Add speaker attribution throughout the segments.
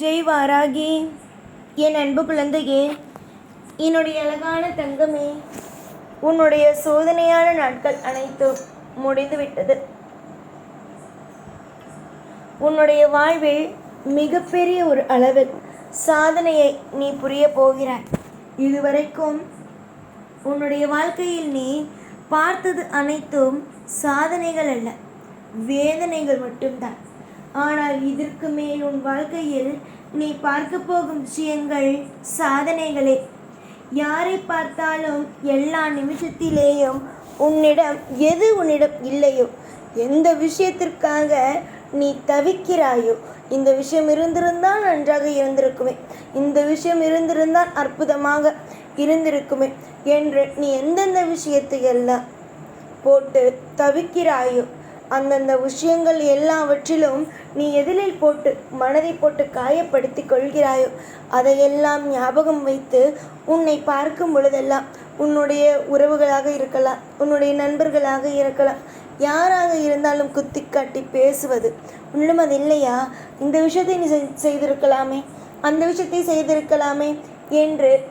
Speaker 1: ஜெய் வாராகி. என் அன்பு குழந்தையே என்னுடைய அழகான தங்கமே உன்னுடைய சோதனையான நாட்கள் அனைத்தும் முடிந்துவிட்டது உன்னுடைய வாழ்வில் மிகப்பெரிய ஒரு அளவில் சாதனையை நீ புரிய போகிறாய். இதுவரைக்கும் உன்னுடைய வாழ்க்கையில் நீ பார்த்தது அனைத்தும் சாதனைகள் அல்ல வேதனைகள் மட்டும்தான். ஆனால் இதற்கு மேல் உன் வாழ்க்கையில் நீ பார்க்க போகும் விஷயங்கள் சாதனைகளே. யாரை பார்த்தாலும் எல்லா நிமிஷத்திலேயும் உன்னிடம் எது உன்னிடம் இல்லையோ எந்த விஷயத்திற்காக நீ தவிக்கிறாயோ இந்த விஷயம் இருந்திருந்தால் நன்றாக இருந்திருக்குமே. இந்த விஷயம் இருந்திருந்தால் அற்புதமாக இருந்திருக்குமே என்று நீ எந்தெந்த விஷயத்தையெல்லாம் போட்டு தவிக்கிறாயோ அந்தந்த விஷயங்கள் எல்லாவற்றிலும் நீ எதிலில் போட்டு மனதை போட்டு காயப்படுத்தி கொள்கிறாயோ அதையெல்லாம் ஞாபகம் வைத்து உன்னை பார்க்கும் பொழுதெல்லாம் உன்னுடைய உறவுகளாக இருக்கலாம் உன்னுடைய நண்பர்களாக இருக்கலாம் யாராக இருந்தாலும் குத்தி காட்டி பேசுவது. உன்னிடம் அது இல்லையா? இந்த விஷயத்தை நீ செய்திருக்கலாமே அந்த விஷயத்தை செய்திருக்கலாமே என்று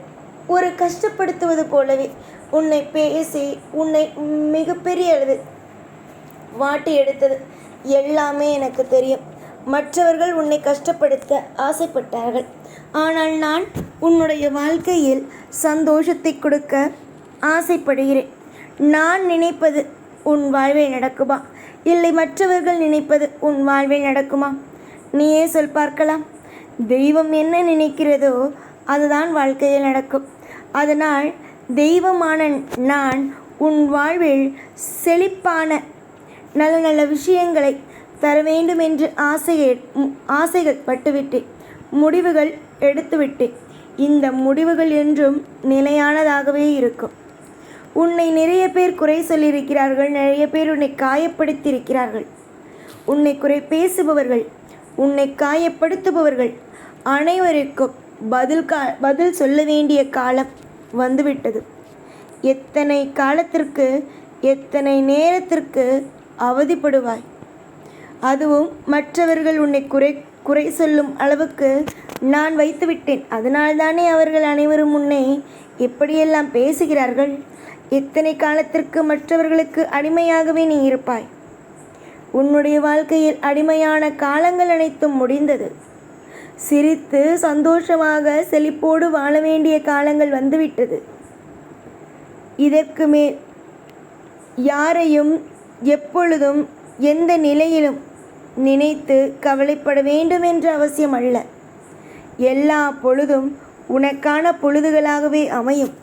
Speaker 1: ஒரு கஷ்டப்படுத்துவது போலவே உன்னை பேசி உன்னை மிகப்பெரிய அளவில் வாட்டி எடுத்தது. எல்லாமே எனக்கு தெரியும். மற்றவர்கள் உன்னை கஷ்டப்படுத்த ஆசைப்பட்டார்கள். ஆனால் நான் உன்னுடைய வாழ்க்கையில் சந்தோஷத்தை கொடுக்க ஆசைப்படுகிறேன். நான் நினைப்பது உன் வாழ்வை நடக்குமா? இல்லை மற்றவர்கள் நினைப்பது உன் வாழ்வை நடக்குமா? நீயே சொல் பார்க்கலாம். தெய்வம் என்ன நினைக்கிறதோ அதுதான் வாழ்க்கையில் நடக்கும். அதனால் தெய்வமான நான் உன் வாழ்வில் செழிப்பான நல்ல நல்ல விஷயங்களை தர வேண்டும் என்று ஆசையை ஆசைகள் பட்டுவிட்டேன் முடிவுகள் எடுத்துவிட்டேன் இந்த முடிவுகள் என்றும் நிலையானதாகவே இருக்கும். உன்னை நிறைய பேர் குறை சொல்லியிருக்கிறார்கள் நிறைய பேர் உன்னை காயப்படுத்தியிருக்கிறார்கள். உன்னை குறை பேசுபவர்கள் உன்னை காயப்படுத்துபவர்கள் அனைவருக்கும் பதில் கா பதில் சொல்ல வேண்டிய காலம் வந்துவிட்டது. எத்தனை காலத்திற்கு எத்தனை நேரத்திற்கு அவதிப்படுவாய். அதுவும் மற்றவர்கள் உன்னை குறை குறை சொல்லும் அளவுக்கு நான் வைத்துவிட்டேன். அதனால்தானே அவர்கள் அனைவரும் உன்னை எப்படியெல்லாம் பேசுகிறார்கள்? இத்தனை காலத்திற்கு மற்றவர்களுக்கு அடிமையாகவே நீ இருப்பாய்? உன்னுடைய வாழ்க்கையில் அடிமையான காலங்கள் அனைத்தும் முடிந்தது. சிரித்து சந்தோஷமாக செழிப்போடு வாழ வேண்டிய காலங்கள் வந்துவிட்டது. இதற்கு மேல் யாரையும் எப்பொழுதும் எந்த நிலையிலும் நினைத்து கவலைப்பட வேண்டும் என்ற அவசியம் அல்ல. எல்லா பொழுதும் உனக்கான பொழுதுகளாகவே அமையும்.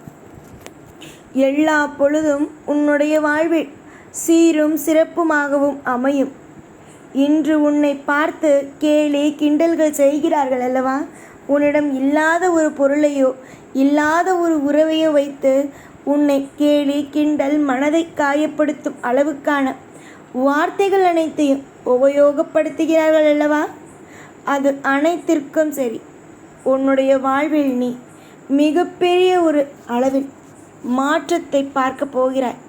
Speaker 1: எல்லா பொழுதும் உன்னுடைய வாழ்வில் சீரும் சிறப்புமாகவும் அமையும். இன்று உன்னை பார்த்து கேலி கிண்டல்கள் செய்கிறார்கள் அல்லவா? உன்னிடம் இல்லாத ஒரு பொருளையோ இல்லாத ஒரு உறவையோ வைத்து உன்னை கேலி கிண்டல் மனதை காயப்படுத்தும் அளவுக்கான வார்த்தைகள் அனைத்தையும் உபயோகப்படுத்துகிறார்கள் அல்லவா? அது அனைத்திற்கும் சரி. உன்னுடைய வாழ்வில் நீ மிகப்பெரிய ஒரு அளவில் மாற்றத்தை பார்க்க போகிறாய்.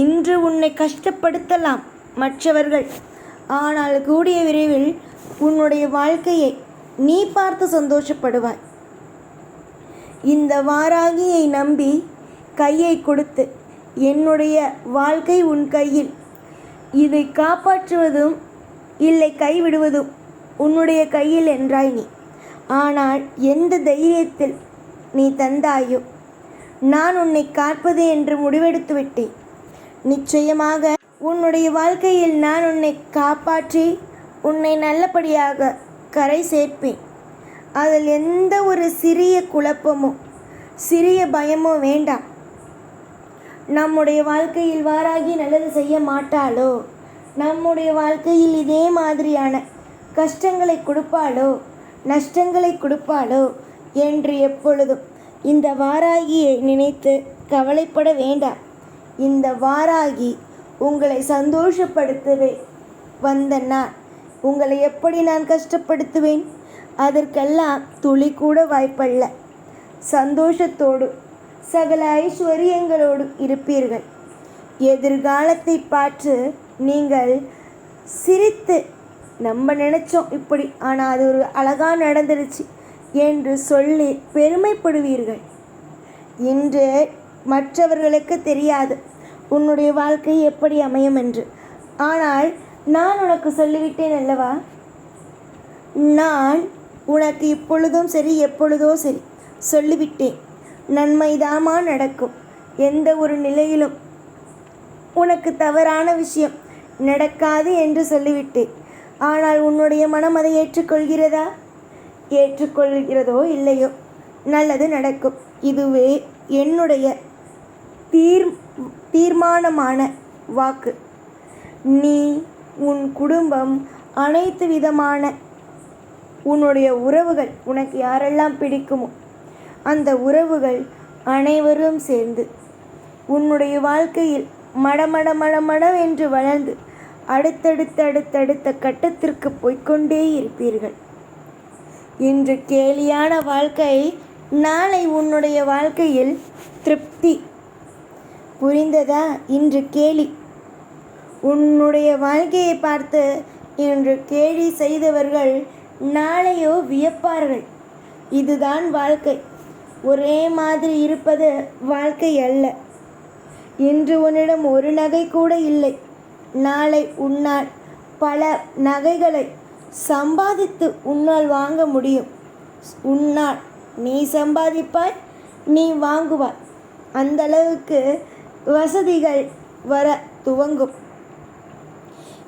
Speaker 1: இன்று உன்னை கஷ்டப்படுத்தலாம் மற்றவர்கள். ஆனால் கூடிய விரைவில் உன்னுடைய வாழ்க்கையை நீ பார்த்து சந்தோஷப்படுவாய். இந்த வாராகியை நம்பி கையை கொடுத்து என்னுடைய வாழ்க்கை உன் கையில். இதை காப்பாற்றுவதும் இல்லை கைவிடுவதும் உன்னுடைய கையில் என்றாய் நீ. ஆனால் எந்த தைரியத்தில் நீ தந்தாயோ நான் உன்னை காப்பது என்று முடிவெடுத்து விட்டேன். நிச்சயமாக உன்னுடைய வாழ்க்கையில் நான் உன்னை காப்பாற்றி உன்னை நல்லபடியாக கரை சேர்ப்பேன். அதில் எந்த ஒரு சிறிய குழப்பமோ சிறிய பயமோ வேண்டாம். நம்முடைய வாழ்க்கையில் வாராகி நல்லது செய்ய மாட்டாளோ? நம்முடைய வாழ்க்கையில் இதே மாதிரியான கஷ்டங்களை கொடுப்பாளோ? நஷ்டங்களை கொடுப்பாளோ? என்று எப்பொழுதும் இந்த வாராகியை நினைத்து கவலைப்பட வேண்டாம். இந்த வாராகி உங்களை சந்தோஷப்படுத்தவே வந்த நான் உங்களை எப்படி நான் கஷ்டப்படுத்துவேன்? அதற்கெல்லாம் துளி கூட வாய்ப்பல்ல. சந்தோஷத்தோடு சகல ஐஸ்வர்யங்களோடு இருப்பீர்கள். எதிர்காலத்தை பார்த்து நீங்கள் சிரித்து நம்ம நினச்சோம் இப்படி ஆனால் அது ஒரு அழகாக நடந்துருச்சு என்று சொல்லி பெருமைப்படுவீர்கள். இன்று மற்றவர்களுக்கு தெரியாது உன்னுடைய வாழ்க்கை எப்படி அமையும் என்று. ஆனால் நான் உனக்கு சொல்லிவிட்டேன் அல்லவா? நான் உனக்கு இப்பொழுதும் சரி எப்பொழுதோ சரி சொல்லிவிட்டேன். நன்மைதாமா நடக்கும். எந்த ஒரு நிலையிலும் உனக்கு தவறான விஷயம் நடக்காது என்று சொல்லிவிட்டேன். ஆனால் உன்னுடைய மனம் அதை ஏற்றுக்கொள்கிறதா? ஏற்றுக்கொள்கிறதோ இல்லையோ? நல்லது நடக்கும். இதுவே என்னுடைய தீர் தீர்மானமான வாக்கு. நீ உன் குடும்பம் அனைத்து விதமான உன்னுடைய உறவுகள் உனக்கு யாரெல்லாம் பிடிக்குமோ அந்த உறவுகள் அனைவரும் சேர்ந்து உன்னுடைய வாழ்க்கையில் மடமட மடமடம் என்று வளர்ந்து அடுத்தடுத்த அடுத்தடுத்த கட்டத்திற்கு போய்க்கொண்டே இருப்பீர்கள். இன்று கேலியான வாழ்க்கை நாளை உன்னுடைய வாழ்க்கையில் திருப்தி. புரிந்ததா? இன்று கேலி. உன்னுடைய வாழ்க்கையை பார்த்து இன்று கேலி செய்தவர்கள் நாளையோ வியப்பார்கள். இதுதான் வாழ்க்கை. ஒரே மாதிரி இருப்பது வாழ்க்கை அல்ல. இன்று உன்னிடம் ஒரு நகை கூட இல்லை. நாளை உன்னால் பல நகைகளை சம்பாதித்து உன்னால் வாங்க முடியும். உன்னால் நீ சம்பாதிப்பாய் நீ வாங்குவாய். அந்த அளவுக்கு வசதிகள் வர துவங்கும்.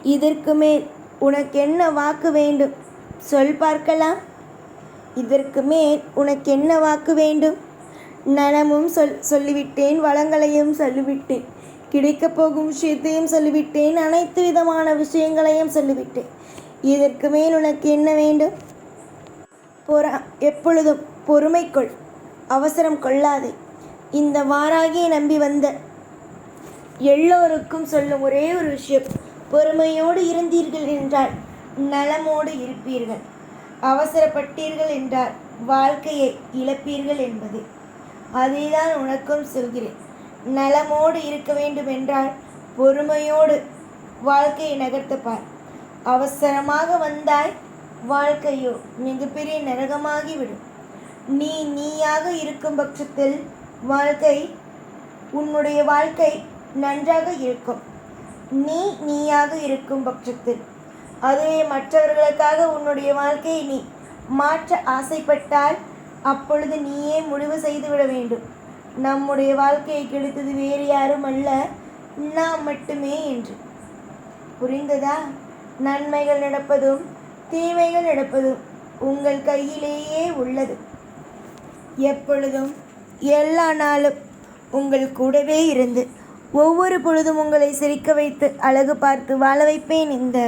Speaker 1: இதற்கு மேல் உனக்கு என்ன வாக்கு வேண்டும்? சொல் பார்க்கலாம். இதற்கு மேல் உனக்கு என்ன வாக்கு வேண்டும்? நலமும் சொல் சொல்லிவிட்டேன் வளங்களையும் சொல்லிவிட்டேன் கிடைக்கப் போகும் விஷயத்தையும் சொல்லிவிட்டேன் அனைத்து விதமான விஷயங்களையும் சொல்லிவிட்டேன். இதற்கு மேல் உனக்கு என்ன வேண்டும்? பொறா எப்பொழுதும் பொறுமை கொள் அவசரம் கொள்ளாதே. இந்த வாராகியை நம்பி வந்த எல்லோருக்கும் சொல்லும் ஒரே ஒரு விஷயம் பொறுமையோடு இருந்தீர்கள் என்றால் நலமோடு இருப்பீர்கள். அவசரப்பட்டீர்கள் என்றார். வாழ்க்கையை இழப்பீர்கள் என்பது. அதைதான் உனக்கும் சொல்கிறேன். நலமோடு இருக்க வேண்டும் என்றால் பொறுமையோடு வாழ்க்கையை நகர்த்தப்பார். அவசரமாக வந்தாய் வாழ்க்கையோ மிகப்பெரிய நரகமாகிவிடும். நீ நீயாக இருக்கும் பட்சத்தில் வாழ்க்கை உன்னுடைய வாழ்க்கை நன்றாக இருக்கும். நீ நீயாக இருக்கும் பட்சத்தில் அதுவே மற்றவர்களுக்காக உன்னுடைய வாழ்க்கையை நீ மாற்ற ஆசைப்பட்டால் அப்பொழுது நீயே முடிவு செய்துவிட வேண்டும். நம்முடைய வாழ்க்கையை கெடுத்தது வேறு யாரும் அல்ல நாம் மட்டுமே என்று. புரிந்ததா? நன்மைகள் நடப்பதும் தீமைகள் நடப்பதும் உங்கள் கையிலேயே உள்ளது. எப்பொழுதும் எல்லா நாளும் உங்கள் கூடவே இருந்து ஒவ்வொரு பொழுதும் உங்களை சிரிக்க வைத்து அழகு பார்த்து வாழ வைப்பேன் இந்த